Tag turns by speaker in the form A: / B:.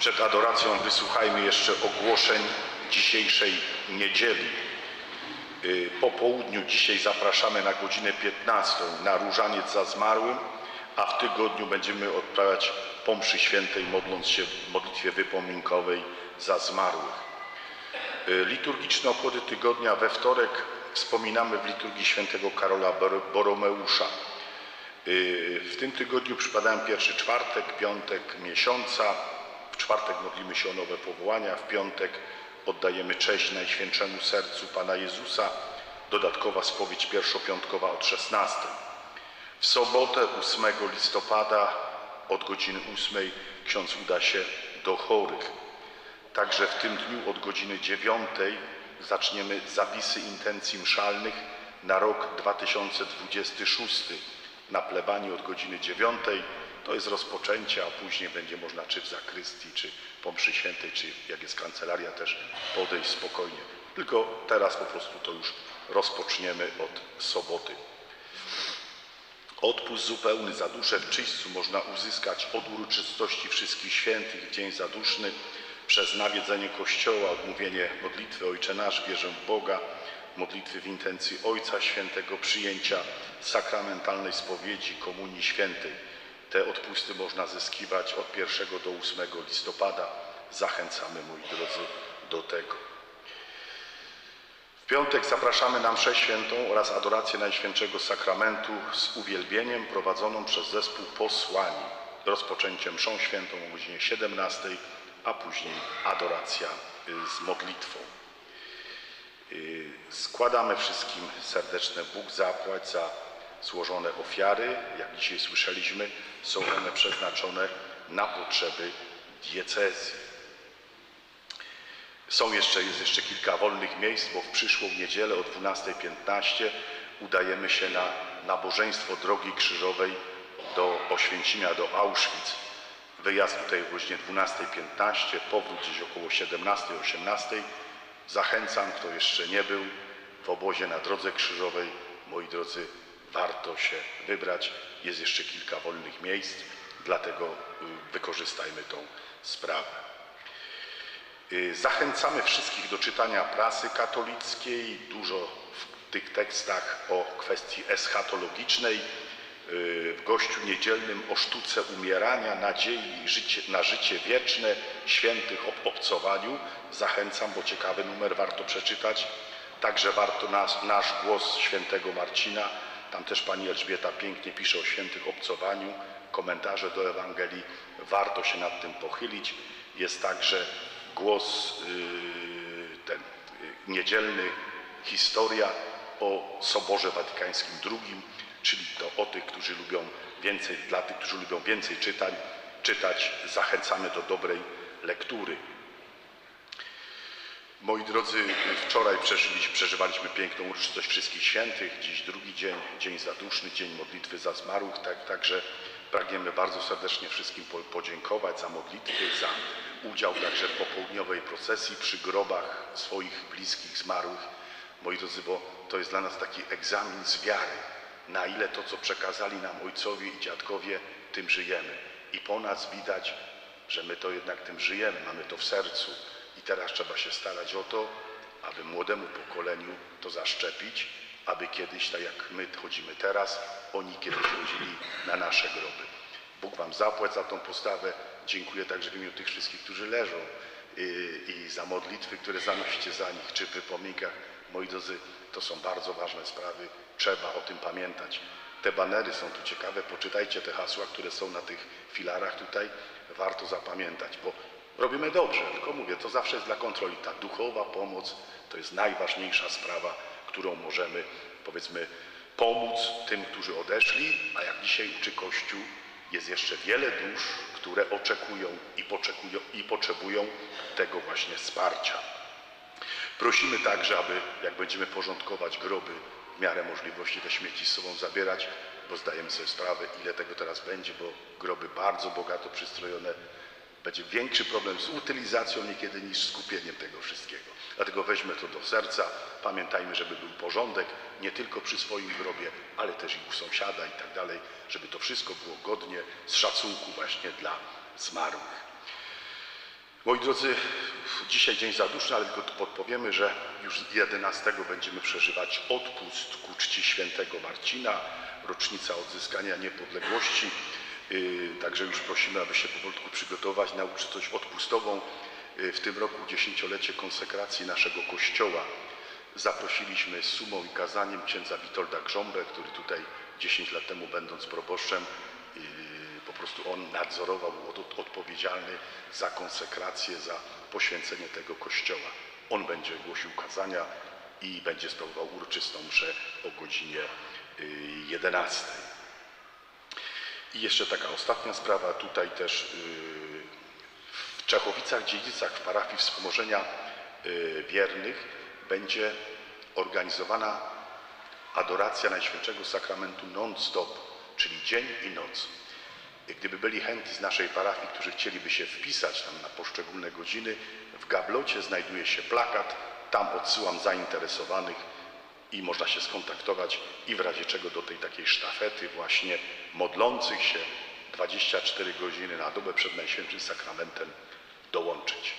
A: Przed adoracją wysłuchajmy jeszcze ogłoszeń dzisiejszej niedzieli. Y, Po południu dzisiaj zapraszamy na godzinę 15 na różaniec za zmarłym, a w tygodniu będziemy odprawiać po mszy świętej, modląc się w modlitwie wypominkowej za zmarłych. Y, Liturgiczne obchody tygodnia we wtorek wspominamy w liturgii świętego Karola Bor- Boromeusza. Y, W tym tygodniu przypadają pierwszy czwartek, piątek miesiąca. Czwartek modlimy się o nowe powołania, w piątek oddajemy cześć Najświętszemu Sercu Pana Jezusa. Dodatkowa spowiedź pierwszopiątkowa od 16. W sobotę 8 listopada od godziny 8 ksiądz uda się do chorych. Także w tym dniu od godziny 9 zaczniemy zapisy intencji mszalnych na rok 2026. Na plebanii od godziny 9 to jest rozpoczęcie, a później będzie można czy w zakrystii, czy po mszy świętej, czy jak jest kancelaria też podejść spokojnie. Tylko teraz po prostu to już rozpoczniemy od soboty. Odpust zupełny za duszę w czyśćcu można uzyskać od uroczystości wszystkich świętych Dzień Zaduszny przez nawiedzenie Kościoła, odmówienie modlitwy Ojcze Nasz, wierzę w Boga, modlitwy w intencji Ojca Świętego, przyjęcia sakramentalnej spowiedzi, Komunii Świętej. Te odpusty można zyskiwać od 1 do 8 listopada. Zachęcamy, moi drodzy, do tego. W piątek zapraszamy na mszę świętą oraz adorację Najświętszego Sakramentu z uwielbieniem prowadzoną przez zespół Posłani. Rozpoczęcie mszą świętą o godzinie 17, a później adoracja y, z modlitwą. Y, Składamy wszystkim serdeczne Bóg zapłać za złożone ofiary. Jak dzisiaj słyszeliśmy, są one przeznaczone na potrzeby diecezji. Są jeszcze, jest jeszcze kilka wolnych miejsc, bo w przyszłą niedzielę o 12.15 udajemy się na nabożeństwo Drogi Krzyżowej do Oświęcimia, do Auschwitz. Wyjazd tutaj o godzinie 12.15, powrót gdzieś około 17.18. Zachęcam, kto jeszcze nie był w obozie na Drodze Krzyżowej. Moi drodzy, warto się wybrać. Jest jeszcze kilka wolnych miejsc, dlatego y, wykorzystajmy tą sprawę. Y, Zachęcamy wszystkich do czytania prasy katolickiej. Dużo w tych tekstach o kwestii eschatologicznej. Y, W gościu niedzielnym o sztuce umierania, nadziei życie, na życie wieczne, świętych ob obcowaniu. Zachęcam, bo ciekawy numer warto przeczytać. Także warto nas, nasz głos świętego Marcina. Tam też pani Elżbieta pięknie pisze o świętych obcowaniu, komentarze do Ewangelii. Warto się nad tym pochylić. Jest także głos yy, ten yy, niedzielny, historia o Soborze Watykańskim II, czyli to o tych, którzy lubią więcej, dla tych, którzy lubią więcej czytań, czytać, zachęcamy do dobrej lektury. Moi drodzy, wczoraj przeżyliśmy, przeżywaliśmy piękną uroczystość Wszystkich Świętych, dziś drugi dzień, dzień zaduszny, dzień modlitwy za zmarłych, tak, także pragniemy bardzo serdecznie wszystkim po, podziękować za modlitwy, za udział także w popołudniowej procesji przy grobach swoich bliskich zmarłych. Moi drodzy, bo to jest dla nas taki egzamin z wiary, na ile to, co przekazali nam ojcowie i dziadkowie, tym żyjemy. I po nas widać, że my to jednak tym żyjemy, mamy to w sercu. I teraz trzeba się starać o to, aby młodemu pokoleniu to zaszczepić, aby kiedyś, tak jak my chodzimy teraz, oni kiedyś chodzili na nasze groby. Bóg Wam zapłać za tą postawę. Dziękuję także w imieniu tych wszystkich, którzy leżą i, i za modlitwy, które zanosicie za nich, czy w wypominkach. Moi drodzy, to są bardzo ważne sprawy. Trzeba o tym pamiętać. Te banery są tu ciekawe. Poczytajcie te hasła, które są na tych filarach tutaj. Warto zapamiętać, bo robimy dobrze. Tylko mówię, to zawsze jest dla kontroli. Ta duchowa pomoc to jest najważniejsza sprawa, którą możemy, powiedzmy, pomóc tym, którzy odeszli, a jak dzisiaj uczy Kościół, jest jeszcze wiele dusz, które oczekują i, poczekują i potrzebują tego właśnie wsparcia. Prosimy także, aby jak będziemy porządkować groby, w miarę możliwości te śmieci z sobą zabierać, bo zdajemy sobie sprawę, ile tego teraz będzie, bo groby bardzo bogato przystrojone. Będzie większy problem z utylizacją niekiedy niż skupieniem tego wszystkiego. Dlatego weźmy to do serca, pamiętajmy, żeby był porządek, nie tylko przy swoim grobie, ale też i u sąsiada i tak dalej, żeby to wszystko było godnie, z szacunku właśnie dla zmarłych. Moi drodzy, dzisiaj dzień zaduszny, ale tylko podpowiemy, że już 11 będziemy przeżywać odpust ku czci świętego Marcina, rocznica odzyskania niepodległości. Yy, Także już prosimy, aby się powolutku przygotować na uczciwość odpustową. Yy, W tym roku dziesięciolecie konsekracji naszego kościoła. Zaprosiliśmy z sumą i kazaniem księdza Witolda Grząbę, który tutaj 10 lat temu będąc proboszczem yy, po prostu on nadzorował, był od, odpowiedzialny za konsekrację, za poświęcenie tego kościoła. On będzie głosił kazania i będzie sprawował uroczystą mszę o godzinie yy, 11. I jeszcze taka ostatnia sprawa, tutaj też yy, w Czechowicach Dziedzicach w parafii wspomożenia yy, wiernych będzie organizowana adoracja Najświętszego Sakramentu non-stop, czyli dzień i noc. I Gdyby byli chętni z naszej parafii, którzy chcieliby się wpisać tam na poszczególne godziny, w gablocie znajduje się plakat, tam odsyłam zainteresowanych i można się skontaktować i w razie czego do tej takiej sztafety właśnie modlących się 24 godziny na dobę przed Najświętszym Sakramentem dołączyć.